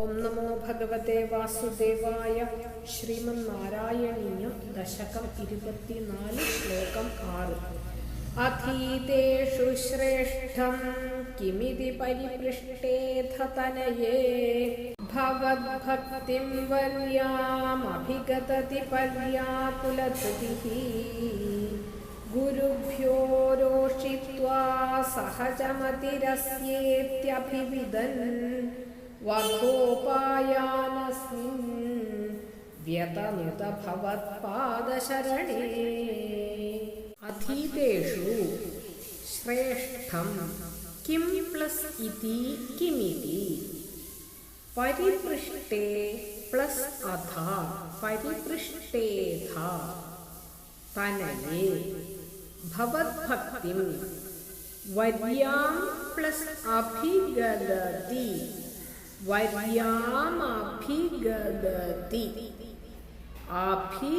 ഓം നമോ ഭഗവതേ വാസുദേവായ ശ്രീമന്നാരായണീയം ദശകം ഇരുപത്തിനാല് ശ്ലോകം ആറ് അധീതേഷു ശ്രേഷ്ഠം കിമിതി പരിപൃഷ്ടേഥ തനയേ ഭവദ്ഭക്തിം വര്യാമഭിഗതതി പര്യാകുലധൃതിः ഗുരുഭ്യോ രോഷിത്വാ സഹജമതിരസ്യേത്യഭിവിദൻ വധോപായാനസ്മിൻ വ്യതനുത ഭവത്പാദശരണേ അധീതേഷു ശ്രേഷ്ഠം കിം പ്ലസ് ഇതി കിമിതി. പരിപൃഷ്ടേ പ്ലസ് അധ പരിപൃഷ്ടേധ തനയേ ഭവദ്ഭക്തിം വര്യാം പ്ലസ് അഭിഗദതി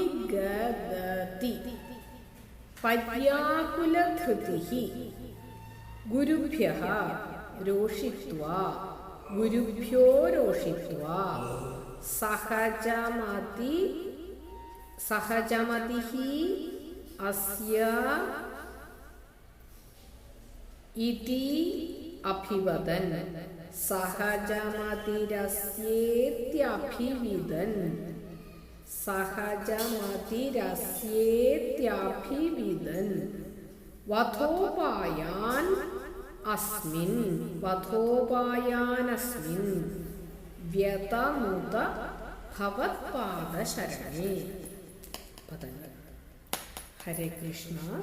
വര്യാമഭിഗദതി പര്യാകുലധൃതി ഗുരുഭ്യ രോഷിത്വാ. ഗുരുഭ്യോ രോഷിത്വ. സഹജമതി. സഹജമതി അസ്യ ഇതി അഭിവദൻ. സഹജമതിരസ്യേത്യഭിവിദൻ. സഹജമതിരസ്യേത്യഭിവിതൻ വധോപായാൻ അസ്മിൻ വധോപായാനസ്മിൻ. വ്യതമുത ഭവത്പാദശരണേ. ഹരേ കൃഷ്ണ.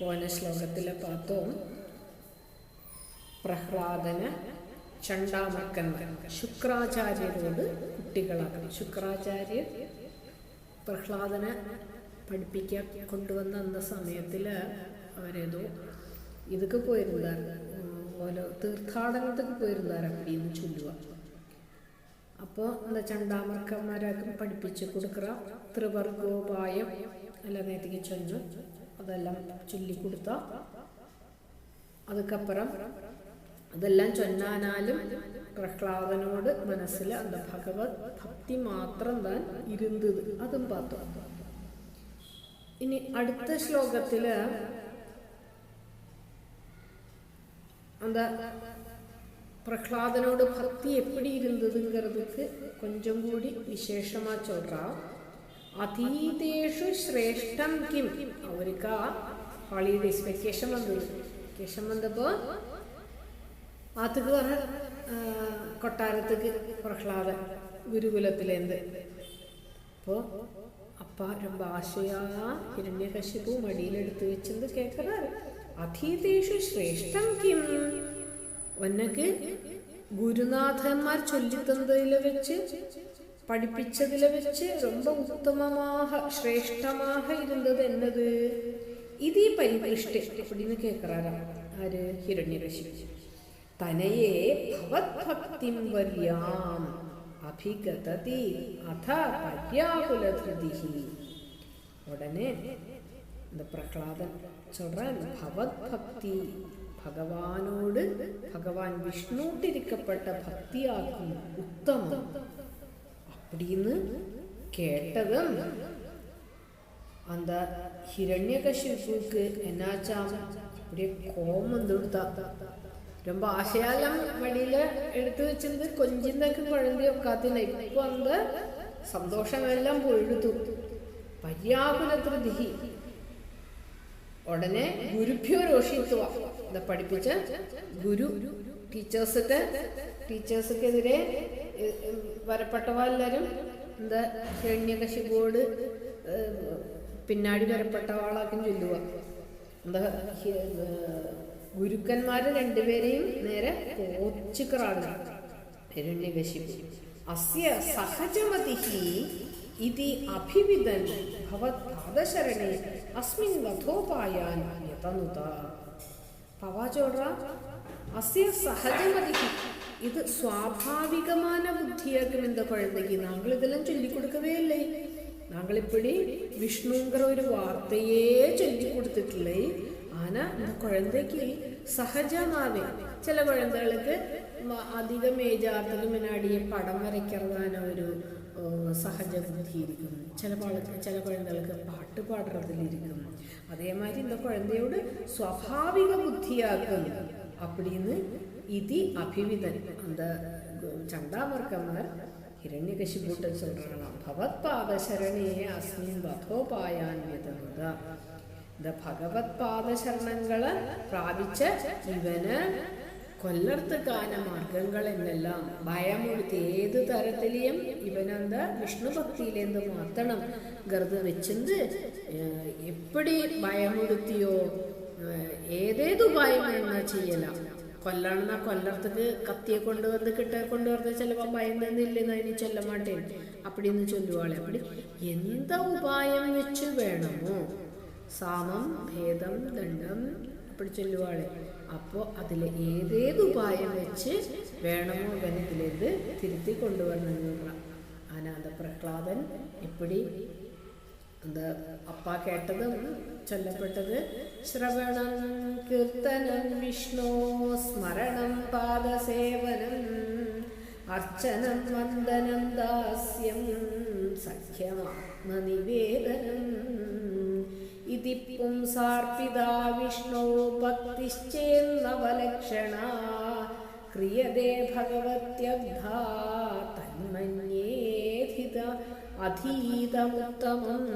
പോന ശ്ലോകത്തിലെ പാത്തവും പ്രഹ്ലാദന് ചണ്ടാമക്കൻ ശുക്രാചാര്യരോട് കുട്ടികളാക്കണം. ശുക്രാചാര്യർ പ്രഹ്ലാദനെ പഠിപ്പിക്കാൻ കൊണ്ടുവന്ന അന്ന സമയത്തിൽ അവരേതോ ഇതൊക്കെ പോയിരുന്നാർ ഓരോ തീർത്ഥാടനത്തൊക്കെ പോയിരുന്നാർ അപ്പടിന്ന് ചൊല്ലുക. അപ്പോൾ എന്താ ചണ്ടാമർക്കന്മാരാക്കും പഠിപ്പിച്ച് കൊടുക്കുക ത്രിവർഗോപായം എല്ലാം നേരത്തേക്ക് ചൊല്ലും. അതെല്ലാം ചൊല്ലിക്കൊടുത്ത. അതുക്കപ്പുറം അതെല്ലാം ചൊല്ലാനാലും പ്രഹ്ലാദനോട് മനസ്സിൽ அந்த ഭഗവത് ഭക്തി മാത്രം താൻ ഇരുന്നത് അതും പാത്തു ഇനി അടുത്ത ശ്ലോകത്തില് அந்த பிரகலாதனோட பக்தி எப்படி இருந்ததுங்கிறதுக்கு கொஞ்சம் கூடி விசேஷமா சொல்றா അതീതേഷു ശ്രേഷ്ഠം കിം അവർക്ക് ഹോളിഡേസ് വെക്കേഷൻ വന്നത് വെക്കേഷൻ വന്നപ്പോ ആത്തുക്ക് പറഞ്ഞ കൊട്ടാരത്തേക്ക് പ്രഹ്ലാദ ഗുരുകുലത്തിലെന്ത്? അപ്പോൾ അപ്പ ரொம்ப ஆசையா ஹிரண்ய கசிப்பு மடியில் எடுத்து வச்சிருந்து ശ്രേഷ്ഠം കിം? ഒന്നക്ക് ഗുരുനാഥന്മാർ ചൊല്ലിത്തന്നതിൽ വെച്ച് പഠിപ്പിച്ചതിൽ വെച്ച് ரொம்ப ഉത്തമമാഹ ശ്രേഷ്ഠമാഹ ഇരുന്നത് എന്നത് ഇതീ പരിപൃഷ്ടി അപ്പടിന്ന് ആര്? ഹിരണ്യകശിപ്പു തനയെ ഭവത്ഭക്തിം വര്യാം അഭിഗതതി അഥ പര്യാകുലധൃതി ഉടനെ இந்த പ്രഹ്ലാദൻ சொல்றான் ഭവത് ഭക്തി ഭഗവാനോട് ഭഗവാൻ വിഷ്ണുട്ടിരിക്കപ്പെട്ട ഭക്തിയാക്കും ഉത്തമം அப்படின்னு கேட்டதும் அந்த ஹிரண்யகசிபுக்கு என்னாச்சாம் அப்படியே கோபம் வந்துடுத்தா ரொம்ப ஆசையாலாம் வழியில எடுத்து வச்சிருந்து கொஞ்சிந்தக்கு குழந்தைய உட்காத்தின இப்போ அந்த சந்தோஷமெல்லாம் பொழுது പര്യാകുല ധൃതി ഉടനെ ഗുരുഭ്യോ രോഷിത്വ ഇത് പഠിപ്പിച്ച ഗുരു ടീച്ചേഴ്സൊക്കെ ടീച്ചേഴ്സൊക്കെതിരെ വരപ്പെട്ടവ എല്ലാവരും എന്താ ഹിരണ്യകശിപോട് പിന്നാടി വരപ്പെട്ടവാളാക്കി ചൊല്ലുക എന്താ ഗുരുക്കന്മാരെ രണ്ടുപേരെയും നേരെ പോച്ചിക്കറാണ് അസ്യ സഹജമതിഹി ഇതി അസ്മിൻ അസ്യ ഇത് സ്വാഭാവികമായ ബുദ്ധിയാക്കും എന്താ കുഴപ്പത്തേക്ക് നാങ്കൾ ഇതെല്ലാം ചൊല്ലിക്കൊടുക്കവേ അല്ലേ? നാങ്കളിപ്പിടി വിഷ്ണുങ്കർ ഒരു വാർത്തയെ ചൊല്ലി ആന இந்த സഹജമാവേ. ചില കുഴന്തകൾക്ക് അധികം அதிகம் ஏஜ் പടം முன்னாடியே ഒരു സഹജ ബുദ്ധി ഇരിക്കുന്നു ചില ചില കുഴന്തകൾക്ക് പാട്ട് പാടുന്നതിലിരിക്കുന്നു. അതേമാതിരി இந்த കുഴന്തയോട് സ്വാഭാവിക ബുദ്ധിയാക്കും அப்படின்னு ഇതി അഭിവിതൻ അന്ത ചണ്ടാവർക്കന്മാർ ഹിരണ്യകശിപൂട്ടൻ சொல்றாங்களாம் ഭവത് അസ്മിൻ വധോപായാൻ ഭഗവത് പാദശരണങ്ങൾ പ്രാപിച്ച ഇവന് കൊല്ലർത്തുകാന മാർഗങ്ങൾ എന്നെല്ലാം ഭയമുടുത്തി ഏത് തരത്തിലെയും ഇവനന്ത വിഷ്ണു ഭക്തിയിലേന്ത് മാത്തണം? ഗർദ വെച്ചിന്ത്? എപ്പടി ഭയമൊഴുത്തിയോ? ഏതേത് ഉപായം എന്നാ ചെയ്യലാം? കൊല്ലണന്ന കൊല്ലർത്തുക്ക് കത്തിയെ കൊണ്ടുവന്ന് കിട്ട കൊണ്ടുവന്ന് ചിലപ്പോൾ ഭയന്നില്ലെന്ന് അതിന് ചൊല്ല മാട്ടേൻ അപ്പടിന്ന് ചൊല്ലുവാളെ. അപ്പടി എന്താ ഉപായം വെച്ച് വേണമോ? സാമം ഭേദം ദണ്ഡം അപ്പോൾ ചൊല്ലുവാളെ അപ്പോൾ അതിൽ ഏതേത് ഉപായം വെച്ച് വേണമോ ഗണത്തിലേത് തിരുത്തി കൊണ്ടുവരണമെന്നുള്ള ആനന്ദ പ്രഹ്ലാദൻ എപ്പിടി? എന്താ അപ്പ കേട്ടത്? ചൊല്ലപ്പെട്ടത്? ശ്രവണം കീർത്തനം വിഷ്ണു സ്മരണം പാദസേവനം അർച്ചനം വന്ദനം ദാസ്യം സഖ്യമാത്മനിവേദനം പുംസാർപ്പിതാ വിഷ്ണോ ഭക്തിശ്ചേന്നവലക്ഷണ. ക്രിയതേ ഭഗവത്യബ്ധാ അധീതമുത്തമം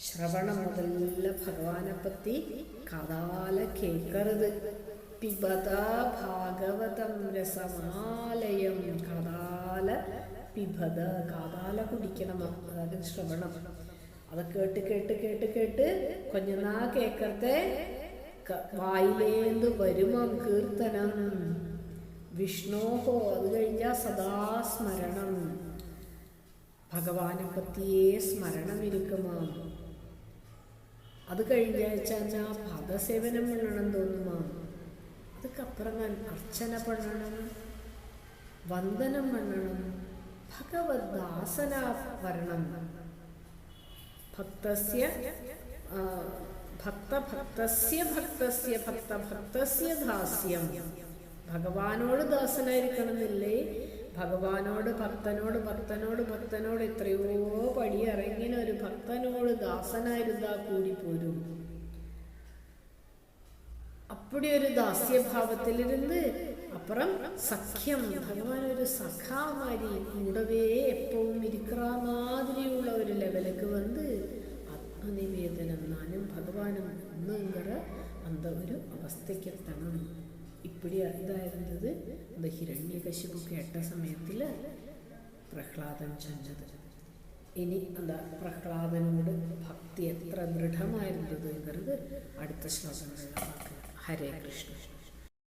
ശ്രവണം മുതലുള്ള ഭഗവാനെ പറ്റി കഥാല കേൾക്കരുത് പിബത ഭാഗവതം രസമാലയം. കഥാല പിബത കാതാല കുടിക്കണം. അതായത് ശ്രവണം. അത് കേട്ട് കേട്ട് കേട്ട് കേട്ട് കൊഞ്ഞനാ കേക്കത്തെ വായിലേന്ത് വരുമം കീർത്തനം. വിഷ്ണോഹോ അത് കഴിഞ്ഞാൽ സദാ സ്മരണം. ഭഗവാനെ പറ്റിയേ സ്മരണം ഇരിക്കുമാം. അത് ചാ പദസേവനം പണ്ണണം തോന്നുമാ. അതുക്കപ്പുറം ഞാൻ അർച്ചന പണ്ണണം വന്ദനം പണ്ണണം ഭഗവത് ദാസന വരണം. ഭക്തസ്യ ഭക്തഭക്തസ്യ ഭക്തസ്യ ഭക്തഭക്തസ്യ ദാസ്യം ഭഗവാനോട് ദാസനായിരിക്കണമെന്നില്ലേ? ഭഗവാനോട് ഭക്തനോട് ഭക്തനോട് ഭക്തനോട് എത്രയോ പടി ഇറങ്ങിന ഒരു ഭക്തനോട് ദാസനായിരുന്നാ കൂടി പോരും. അപ്പടി ഒരു ദാസ്യഭാവത്തിലിരുന്ന് അപ്പുറം സഖ്യം ഭഗവാൻ ഒരു സഖാമാരി കൂടവേ എപ്പോഴും ഇരിക്കുന്ന മാതിരിയുള്ള ഒരു ലെവലിലേക്ക് വന്ന് ആത്മനിവേദനം നാനും ഭഗവാനും ഒന്നുങ്കര അന്ത ഒരു അവസ്ഥയ്ക്ക് എത്തണം. ഇപ്പടി ഇതായിരുന്നത്. അത് ഹിരണ്യകശിപു കേട്ട സമയത്തിൽ പ്രഹ്ലാദൻ ചെഞ്ചത് ഇനി എന്താ പ്രഹ്ലാദനോട് ഭക്തി എത്ര ദൃഢമായിരുന്നത് എന്നത് അടുത്ത ശ്ലോകങ്ങളിലെ ഹരേ കൃഷ്ണ.